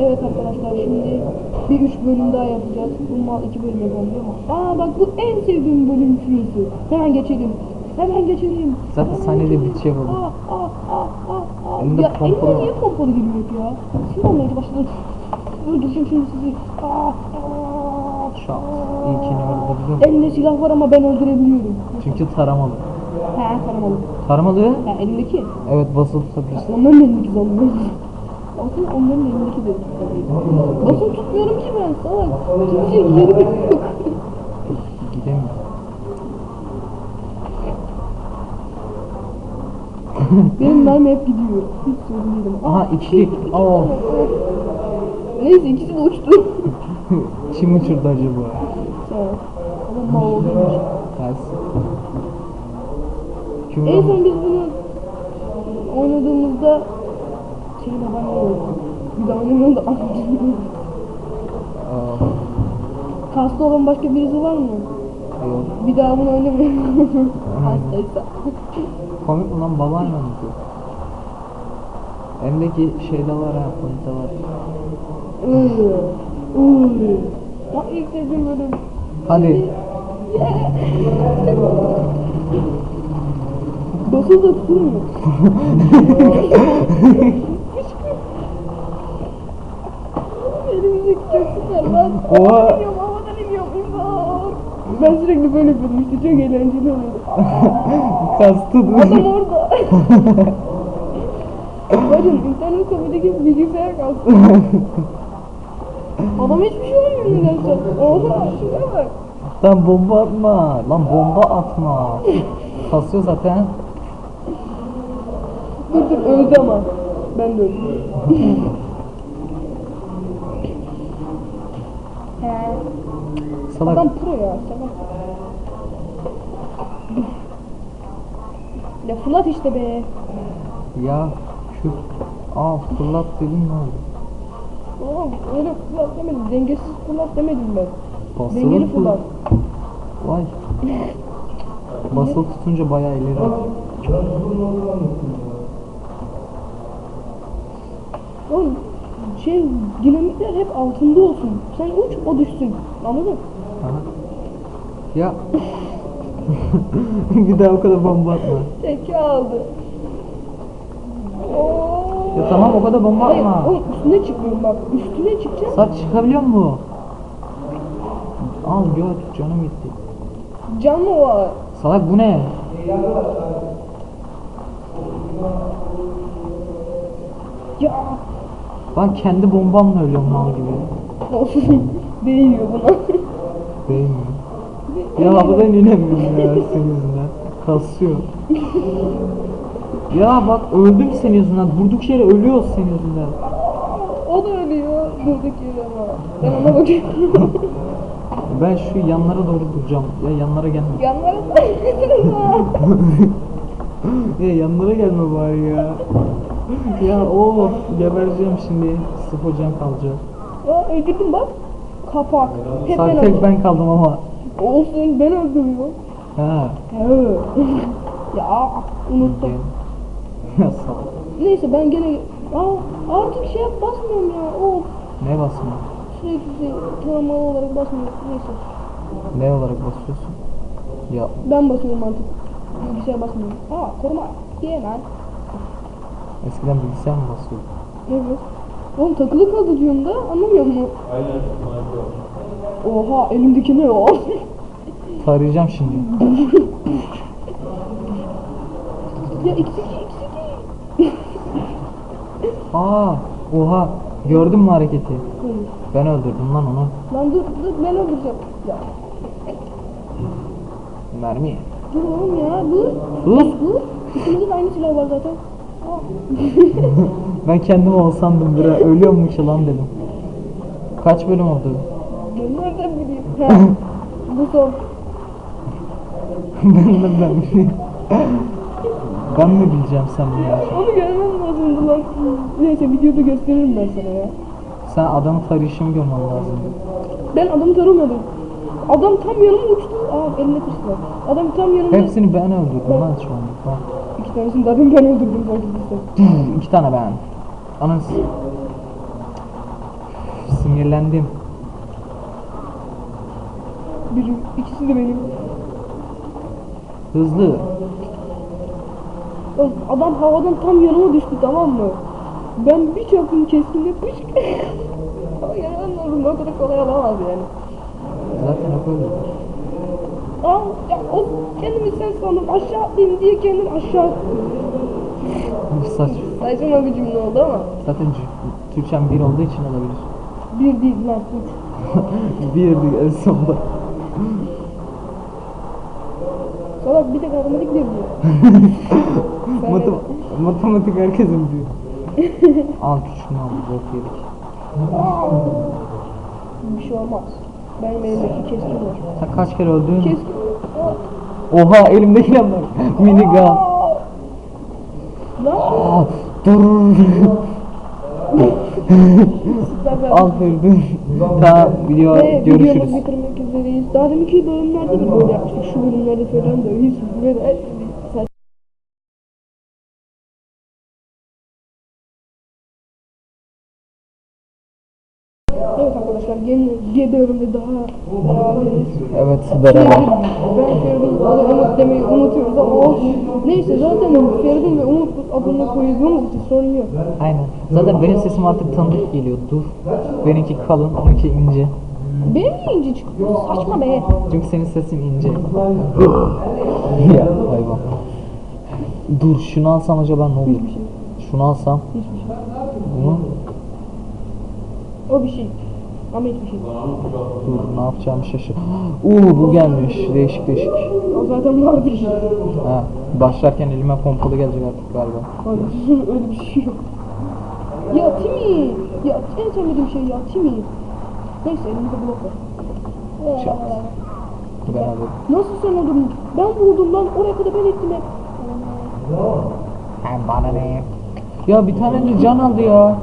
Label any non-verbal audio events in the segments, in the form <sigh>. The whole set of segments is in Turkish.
Evet arkadaşlar şimdi bir üç bölüm daha yapacağız. Bu mal iki bölüm yapamıyor ama. Aa bak bu en sevdiğim bölüm şurası. Hemen geçelim. Hemen geçelim. Zaten sahnede geçelim. bitiyor bu. Aa aa aa aa. Elinde ya pompalı elinde var. niye pompalı geliyor hep ya? Sinir olmaya başladı. Öldüreceğim şimdi sizi. Aa aa. Şans. İyi ki ne öldürdüm. Elinde silah var ama ben öldürebiliyorum. Çünkü taramalı. He taramalı. Taramalı? Ha elindeki. Evet basılı tutabilirsin. Onların elindeki zannediyorum. Aslında onların elindeki de. Basın tutmuyorum ki ben salak. Tutacak yeri yok. Benim <laughs> mermi hep gidiyor. Hiç sorun değilim. Aha ikilik. Aa. Neyse ikisi de uçtu. Kim uçurdu acaba? Tamam. Ama mal oluyormuş. Gelsin. Kim En son biz bunu oynadığımızda şey babaanne oldu. Bir daha oynamıyorum da Kasta olan başka birisi var mı? yok. Bir daha bunu oynamayalım. Hastaysa. Komik mi lan babaannem bu? Elimdeki şeyde var ha, pointe var. Iıı. Bak ilk sevdiğim bölüm. Hadi. Basıl da tutulmuyor. <laughs> Elimizdeki çok süper lan. Oha. Havadan iniyorum, havadan iniyorum. İmdat. Ben sürekli böyle yapıyordum işte çok eğlenceli oluyordu. <laughs> Kastı Adam orada. Bakın internet kafedeki bilgisayar kalktı. Adam hiçbir şey olmuyor nedense. Oha şuraya bak. Lan bomba atma. Lan bomba atma. Kasıyor zaten. Dur dur öldü ama. Ben de öldüm. <laughs> Salak. Adam pro ya. Salak. Ya fırlat işte be. Ya şu Aa fırlat dedim ne oldu? Oğlum öyle fırlat demedim. Dengesiz fırlat demedim ben. Basılı Dengeli fırlat. Vay. Basılı <laughs> tutunca bayağı ileri atıyor. Oğlum şey dinamitler hep altında olsun. Sen uç o düşsün. Anladın? Aha. Ya. <laughs> bir daha o kadar bomba atma. Teki aldı. Oo. Ya tamam o kadar bomba Hayır, atma. oğlum üstüne çıkıyorum bak. Üstüne çıkacağım. Saç çıkabiliyor mu? Al gör canım gitti. Canlı var. Salak bu ne? Ya. Ben kendi bombamla ölüyorum mal gibi. <laughs> Değiyor buna. Değil mi? Ya havadan inemiyorum ya senin yüzünden. Kasıyor. ya bak öldüm senin yüzünden. Durduk yere ölüyoruz senin yüzünden. o da ölüyor. Durduk yere ama. Ben ona bakıyorum. <laughs> Ben şu yanlara doğru duracağım. Ya yanlara gelme. Yanlara <laughs> Ya yanlara gelme bari ya. ya o gebereceğim şimdi. Sırf hocam kalacak. Aa öldürdüm bak. Kapak. Hep ben Sadece tek öldüm. ben kaldım ama. Olsun ben öldürüyorum. Ha. He. ya unuttum. <laughs> ya. Neyse ben gene Aa, artık şey yap basmıyorum ya. Of. Ne basma? Sürekli travmalı olarak basmıyorum. Neyse. Ne olarak basıyorsun? Ya Ben basıyorum artık. Bilgisayar basmıyorum. Aa koruma. Diyemem. eskiden bilgisayar mı basıyordun? Evet. Oğlum takılı kaldı diyorum da anlamıyor mu? Oha elimdeki ne o? Tarayacağım şimdi. ya ikisi ikisi Aa, oha. Gördün mü hareketi? Hayır. Ben öldürdüm lan onu. Lan dur dur ben öldüreceğim. Ya Mermi. dur oğlum ya dur. Sus. Dur. İkimizin aynı silah var zaten. <laughs> Ben kendim ol sandım bira. Ölüyormuş lan dedim. Kaç bölüm oldu? Ben nereden bileyim? Ha. Bu son. <laughs> ben de ben. ben mi bileceğim sen bunu? ya? Onu görmem lazımdı lan. Neyse videoda gösteririm ben sana ya. Sen adamı tarayışımı görmen lazım. Ben adamı taramıyordum. Adam tam yanıma uçtu. Aa eline kıştılar. Adam tam yanımda. Hepsini ben öldürdüm lan şu an. Bak. İki tanesini zaten ben öldürdüm fark ettiysen. İki tane ben. Ananı s- Sinirlendim. Biri, ikisi de benim. Hızlı. Adam havadan tam yanıma düştü tamam mı? Ben bir çarptım keskinle pış. Ama yaranın o kadar kolay olamaz yani. Zaten hep öyle. Aa, ya o kendimi sen sandım aşağı atlayayım diye kendini aşağı attım. Saç. Saçma bir cümle oldu ama. Zaten C- Türkçem bir olduğu için olabilir. Bir değil lan üç. Birdi en sonunda. Salak bir tek matematik biliyor. Sen <laughs> Matem matematik herkesin diyor. al şunu al bok yedik. Bir şey olmaz. Benim elimdeki keskin var. Sen kaç kere öldün? Keskin. Oha elimdeki ne var? Minigun. Aa! Dur. al Feridun. Tamam video Ve videomuzu görüşürüz. bitirmek üzereyiz. Daha deminki bölümlerde de böyle yapmıştık. Şu bölümlerde falan da hiç böyle 7 bölümde daha beraberiz. Evet beraber. Ben Feridun Umut demeyi unutuyoruz ama olsun. Neyse zaten Feridun ve Umut adını koyduğumuz için sorun yok. Aynen. Zaten benim sesim artık tanıdık geliyor. Dur. Benimki kalın, onunki ince. Benim niye ince çıkıyor? Saçma be. Çünkü senin sesin ince. ya hayvan. Dur şunu alsam acaba ne olur? Hiçbir. Şey. Şunu alsam. Hiçbir şey. Bunu... O bir şey. Ama hiçbir şey. dur ne yapacağımı şaşır. Uuu bu gelmiş. Değişik değişik. O zaten vardı işte. Ha, başlarken elime pompalı gelecek artık galiba. Hayır, <laughs> öyle bir şey yok. Ya Timi! Ya en sevmediğim şey ya Timi. Neyse elimde blok var. Çat. Ben alırım. Nasıl sen öldürdün? Ben buldum lan. Oraya kadar ben ettim hep. Hem bana ne? Ya bir tane de can aldı ya.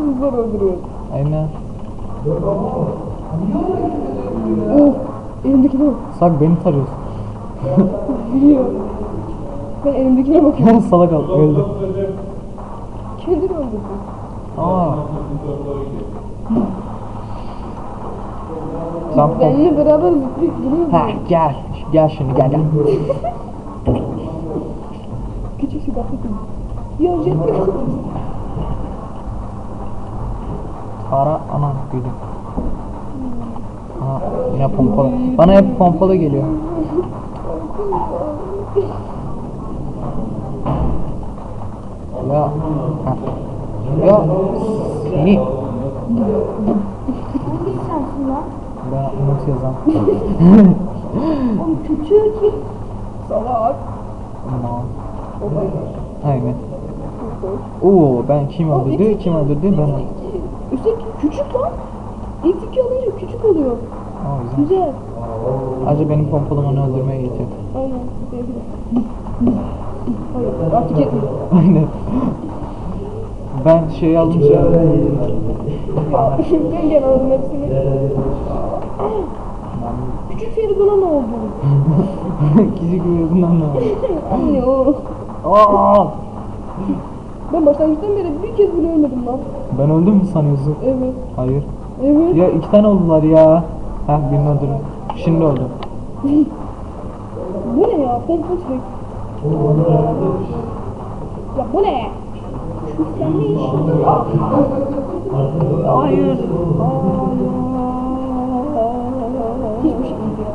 Tane hızlar öldürüyor. Aynen. Oh! Elimdekine bak. Sak beni tarıyorsun. Biliyor. Ben elimdekine bakıyorum. Salak al öldü. Kendini öldürdün. Aa. Tamam. Benimle beraber zıplayıp duruyorsun. Ha gel. Gel şimdi gel gel. Küçük şu bakayım. Ya jet Para ana güdüm. Aha yine pompalı. Bana hep pompalı geliyor. Ya. Ha. Ya. Seni. Ben Umut yazan. Oğlum küçük. Salak. Aman. Aynen. Oo ben kim öldürdü? Kim öldürdü? Ben öldürdüm. Üstelik küçük lan. İlk iki alınca küçük oluyor. Aa, güzel. Güzel. Acaba benim pompalım onu öldürmeye yetiyor. Aynen. Hayır artık etmiyor. Aynen. Ben şey alınca ben <laughs> gene aldım hepsini. Küçük Feridun'a ne oldu? <laughs> Küçük yüzünden ne oldu? <laughs> Anne o. Aa! Ben başlangıçtan beri bir kez bile ölmedim lan. Ben öldüm mü sanıyorsun? Evet. Hayır. Evet. Ya iki tane oldular ya. Heh birini öldürdüm. Şimdi öldüm. <laughs> Bu ne ya? Pompos bek. Ya bu ne? Küflenmiş. Hayır. Hiçbir şey değil ya.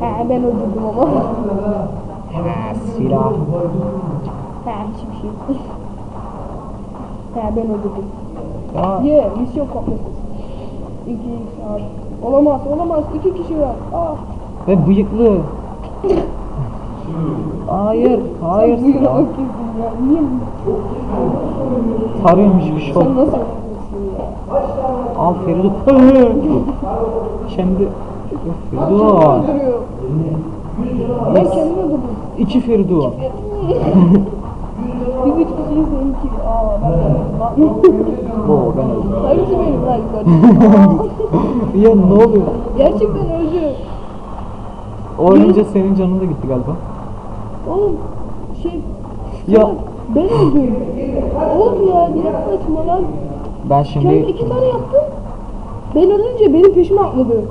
Ha ben öldürdüm ama. Ha, silah. Ha hiçbir şey. Ha ben öldürdüm. Ya Ye misyon kopyası. İki saat. Olamaz olamaz iki kişi var. Ah. ve bıyıklı. Hayır, hayır Sen silah. bakıyorsun ya. Niye Tarıyorum hiçbir şey Sen nasıl? Al Feridun. <laughs> Kendini Feridun. Ben kendimi öldürdüm. İki Feridun. <laughs> Ben öldüm. Hangisi benim lan yukarıda? Ya ne oluyor? Gerçekten öldü. O ölünce senin canın da gitti galiba. Oğlum şey Ya Ben öldüm. Oldu ya. Niye saçma lan? Ben Kendi şimdi iki tane yaptım. Ben ölünce benim peşime atladı.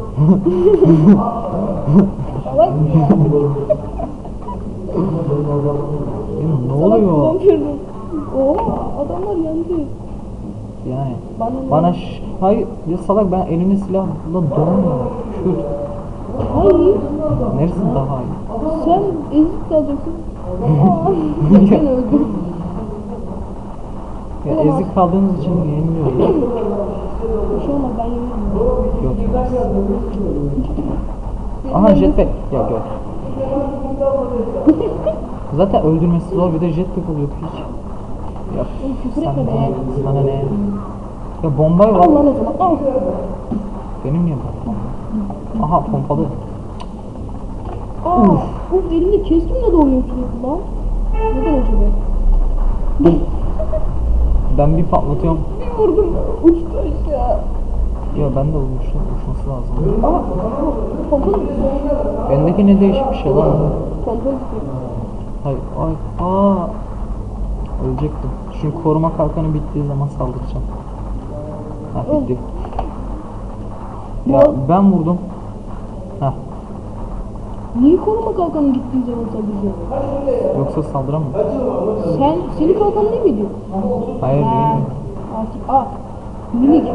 Salak <laughs> ya. Ne oluyor? Oha adamlar yandı. Yani Bana bana ş- hayır ya salak ben elimde silahla donmuyor. Şut. Hayır. Neresi daha iyi? Sen ezik kalacaksın. Aa, <laughs> ben öldüm. Ya ezik kaldığınız için yeniliyor. Bir şey olmaz ben yemedim. Yok. Aha jetpack. Ya gör. <laughs> Zaten öldürmesi zor bir de jetpack oluyor piç. Ya Oğlum küfür etme be. sana ne? Ya bomba Al var. lan o zaman al. Benim niye bombam? Aha pompalı. Aa, uf elimde kestim de doğuyor sürekli lan. Neden acaba? Ben bir patlatıyorum. Bir vurdum uçtu aşağı. Ya ben de olmuşum. Uçması lazım. Aa, pompalı mı? Bendeki ne değişik bir şey lan. Pompalı tutuyor. Hayır. Ay. Aa. Ölecektim. Çünkü koruma kalkanı bittiği zaman saldıracağım. Ha bitti. Ya ben vurdum. Heh. Niye koruma kalkanı gittiği zaman saldırıyor? Yoksa saldıramam. Sen, senin kalkan değil miydi? Hayır değil mi? Artık, aa, minik.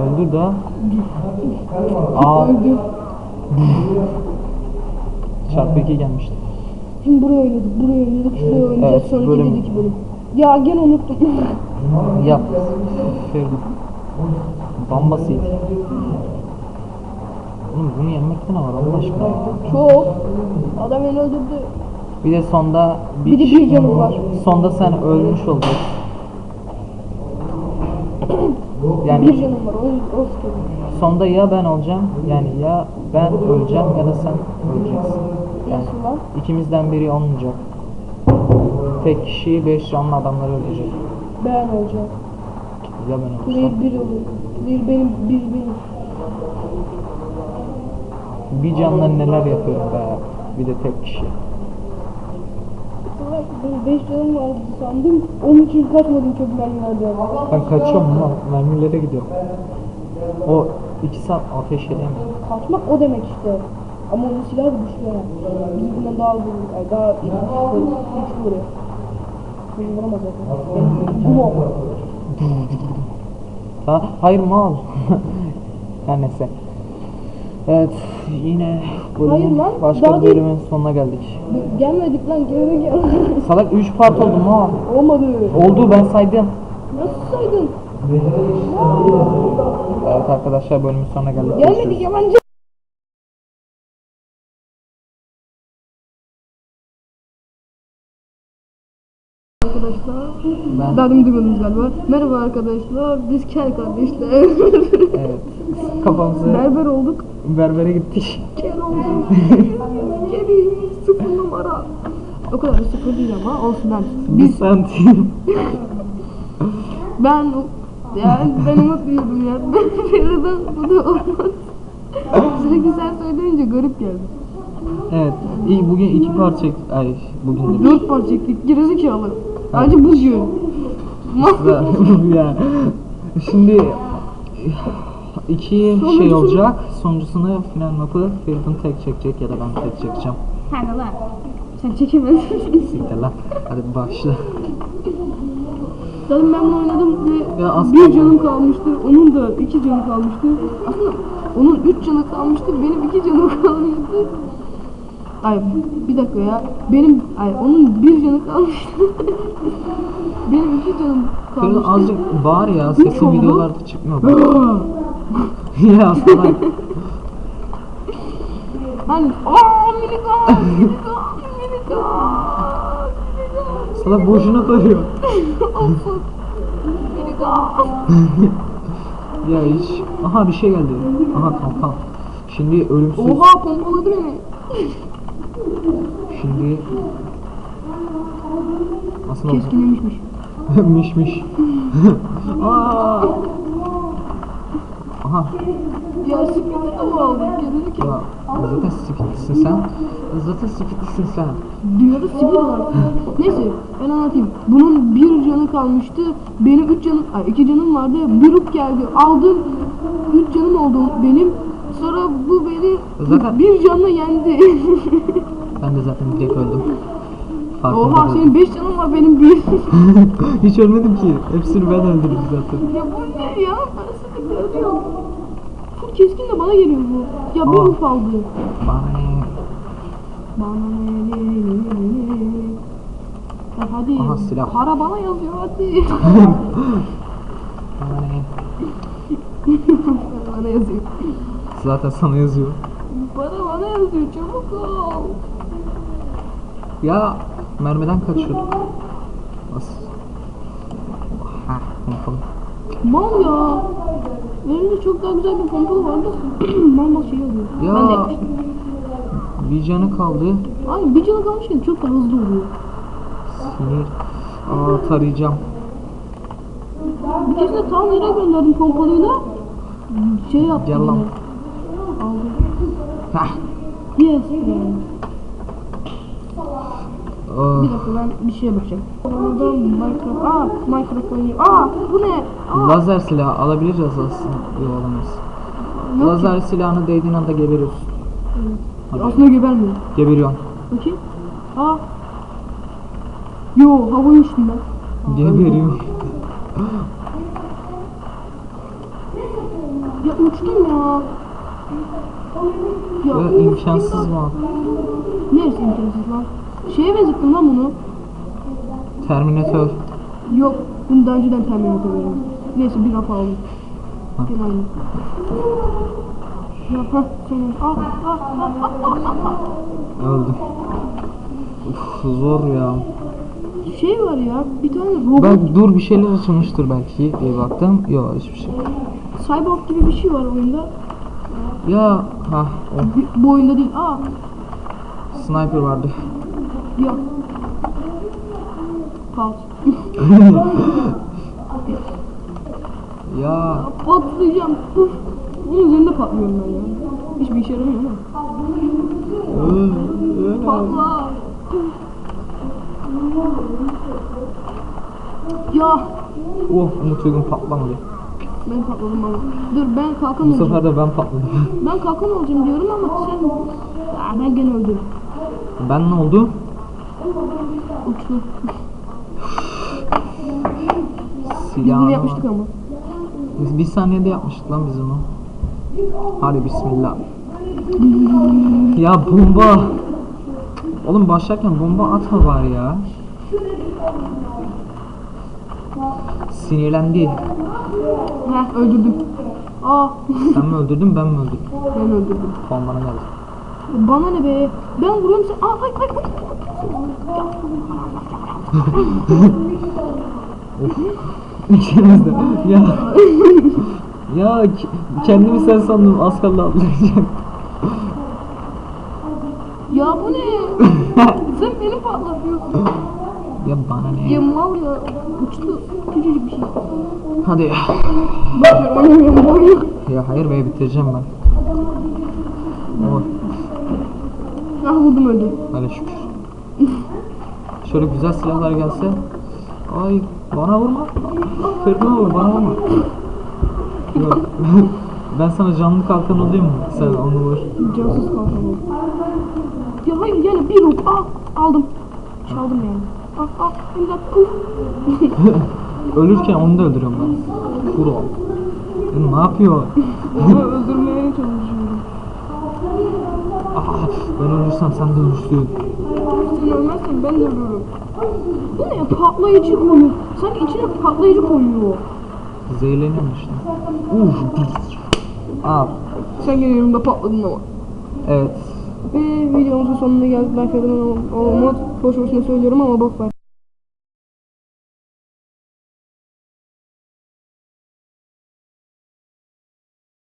Öldür daha. Aa Öldü. çarpı 2 gelmişti. Şimdi buraya oynadık, buraya oynadık, şuraya oynayacağız, Evet, sonraki bölüm- dedik bölüm. Ya gene unuttum. <laughs> Yap. Feridun. Bambasıydı. Oğlum bunu yenmekte ne var Allah aşkına. Çok. Adam beni öldürdü. Bir de sonda Bir de bir canım var. Sonda sen ölmüş. <clears throat> Bir Yani canım var, o, sonda ya ben olacağım yani ya ben öleceğim ya da sen öleceksin. Yani ikimizden biri olmayacak. Tek kişi 5 canlı adamları öldürecek. Ben olacağım. Ya ben. Player bir olur. Player benim, bir benim. Bir canla neler yapıyorum be. Bir de tek kişi. Benim 5 canım vardı sandım. Onun için kaçmadım çok mermilerden. Ben kaçıyorum lan. Mermilere gidiyorum. O 2 saat ateş edemem. Kaçmak o demek işte. Ama onun silahı da güçlü yani. Bizimkinden daha hızlı, ay daha iyi, güçlü, vuruyor. Beni vuramaz zaten. Bu mu? Ha, hayır mal. <laughs> Her neyse. Evet yine bölümün, lan, başka daha bir değil. bölümün sonuna geldik. Gelmedik lan geri gel. <laughs> Salak 3 part oldu mal. Olmadı. Oldu ben saydım. Nasıl saydın? Evet arkadaşlar bölümün sonuna geldik. Gelmedik yabancı. Demin duymadınız galiba. Merhaba arkadaşlar, biz kel kardeşler. evet. Kafamızı Berber olduk, berbere gittik. kel olduk. Keliyiz, sıfır numara. O kadar da sıfır değil ama olsun ben. Bir Biz, santim. ben, yani ben umutluyum ya. Ben Feriden bu da olmaz. Sürekli sen söyleyince garip geldi. Evet. İyi bugün iki part çek. Ay bugün. Dört parça çektik, gerizekalı. Ayrıca bugün. <laughs> ya. Şimdi iki şey olacak. Sonuncusunu final mapı Feridun tek çekecek ya da ben tek çekeceğim. Hani lan. Sen çekemezsin. Siktir lan. Hadi başla. Zaten ben bunu oynadım ve Ya aslında- bir canım kalmıştı. Onun da iki canı kalmıştı. Aslında onun üç canı kalmıştı. Benim iki canım <laughs> kalmıştı. Ay bir dakika ya. Benim ay onun bir canı kalmıştı. <laughs> benim iki canım Feridun kalmıştı. azıcık bağır ya. Oldu. videolarda çıkmıyor. <laughs> ya salak. Hani aaa minika minika minika Salak boşuna koyuyor. <laughs> Olsun. Ya hiç. Aha bir şey geldi. Aha kalkan. Şimdi ölümsüz. Oha pompaladı beni. Şimdi aslında Keskinlemişmiş. miş miş. Aa! Aha. Ya sprinter mi aldın? Gerizekalı. Ya zaten sikitlisin sen. Zaten sikitlisin sen. Dünyada sivil var. Neyse ben anlatayım. Bunun bir canı kalmıştı. Benim üç canım, ay iki canım vardı. Bir up geldi. Aldım. Üç canım oldu benim. Sonra bu beni Zaten- bir canla yendi. Ben de zaten direkt öldüm. <laughs> Farkında Oha değilim. senin beş canın var benim bir. <laughs> Hiç ölmedim ki. Hepsini ben öldürdüm zaten. ya bu ne ya? Ben sürekli ölüyorum. Full keskin de bana geliyor bu. Ya bir Aa. up aldı. Bana ne? Bana ne ne ne ne ne. Ya hadi. Aha, silah. Para bana yazıyor hadi. <laughs> <laughs> Bana ne? Para bana yazıyor. Zaten sana yazıyor. Para bana yazıyor çabuk ol. Ya mermiden kaçıyordum. Nasıl? Ha, unuttum. Mal ya. Önümde çok daha güzel bir pompalı vardı. <clears throat> mal mal şey oluyor. Ya. Ben de. Bir canı kaldı. Ay bir canı kalmışken çok da hızlı oluyor. Sinir. Aa tarayacağım. Bir keresinde tam nereye gönderdim pompalıyla. Şey yaptım. Gel lan. Aldım. Hah. Yes. be. Aa, Bir dakika ben bir şeye bakacağım. Orada Minecraft. Aa Minecraft oynuyor. Aa bu ne? Aa. lazer silahı alabiliriz aslında. Yok alamayız. Yok Lazer silahını değdiğin anda geberiyorsun. ki. Aslında gebermiyor. Geberiyorsun. Bakayım. Aa. Yo havaya uçtum ben. Geberiyor. Ya uçtum ya. Ya Ya imkansız mı? Neresi imkansız lan? Şeye benzettim lan bunu. Terminator. Yok. Bunu daha önceden tahmin edebilirim. Neyse bir rafa aldım. Gel aynı. Tamam. Ah ah ah. Öldüm. Uf, zor ya. Şey var ya bir tane robot Ben dur bir şeyler açılmıştır belki diye baktım. Yok hiçbir şey. cyborg gibi bir şey var oyunda. Ya ha o Bu oyunda değil. Aa sniper vardı. Ya. Pat. <laughs> Ya Patlayacağım. Puf. Onun üzerinde patlıyorum ben ya. Hiçbir işe yaramıyor ama. Patla. Ya oh Umut Uygun patlamadı. ben patladım ama. Dur ben kalkan Bu olacağım. sefer de ben patladım. Ben kalkan olacağım diyorum ama sen... Aa, ben gene öldüm. ben ne oldu? Uçtum. Biz bunu yapmıştık ama. Biz bir saniyede yapmıştık lan biz onu. Hadi bismillah. Ya bomba. Oğlum başlarken bomba atma var ya. Sinirlendi. Heh öldürdüm. Aa Sen mi öldürdün ben mi öldürdüm? ben öldürdüm. Puan bana geldi. Bana ne be? Ben vuruyorum sen... Aa hay hay hay. İkimiz de. Ya. ya kendimi sen sandım az kaldı atlayacak. Ya bu ne? sen beni patlatıyorsun. Ya bana ne? Ya mal ya. Uçtu. Küçücük bir şey. Hadi. Bakıyorum oynamıyorum bu oyunu. Ya hayır be bitireceğim ben. Oh, Ah vurdum öldü. hadi şükür. Şöyle güzel silahlar gelse. Ay bana vurma. Kırdın olur bana vurma. Yok. <laughs> ben sana canlı kalkan olayım mı? Sen onu vur. Cansız kalkan oldu. Ya hayır yani bir ruh. Ah aldım. Çaldım yani. Ah ah imdat puf. Ölürken onu da öldürüyorum ben. Kuro. Ya ne yapıyor? <laughs> Onu öldürmeye çalışıyorum. Ah, ben ölürsem sen de ölürsün. Sen ölmezsen ben de ölürüm. Bu ne patlayıcı koyuyor. Sanki içine patlayıcı koyuyor. Zehirleniyorum işte. Uf. Al. Sen yanımda patladın ama. Evet. Ve videomuzun sonuna geldik. Ben Ferdinand Olmaz. Boş boşuna söylüyorum ama bok ver.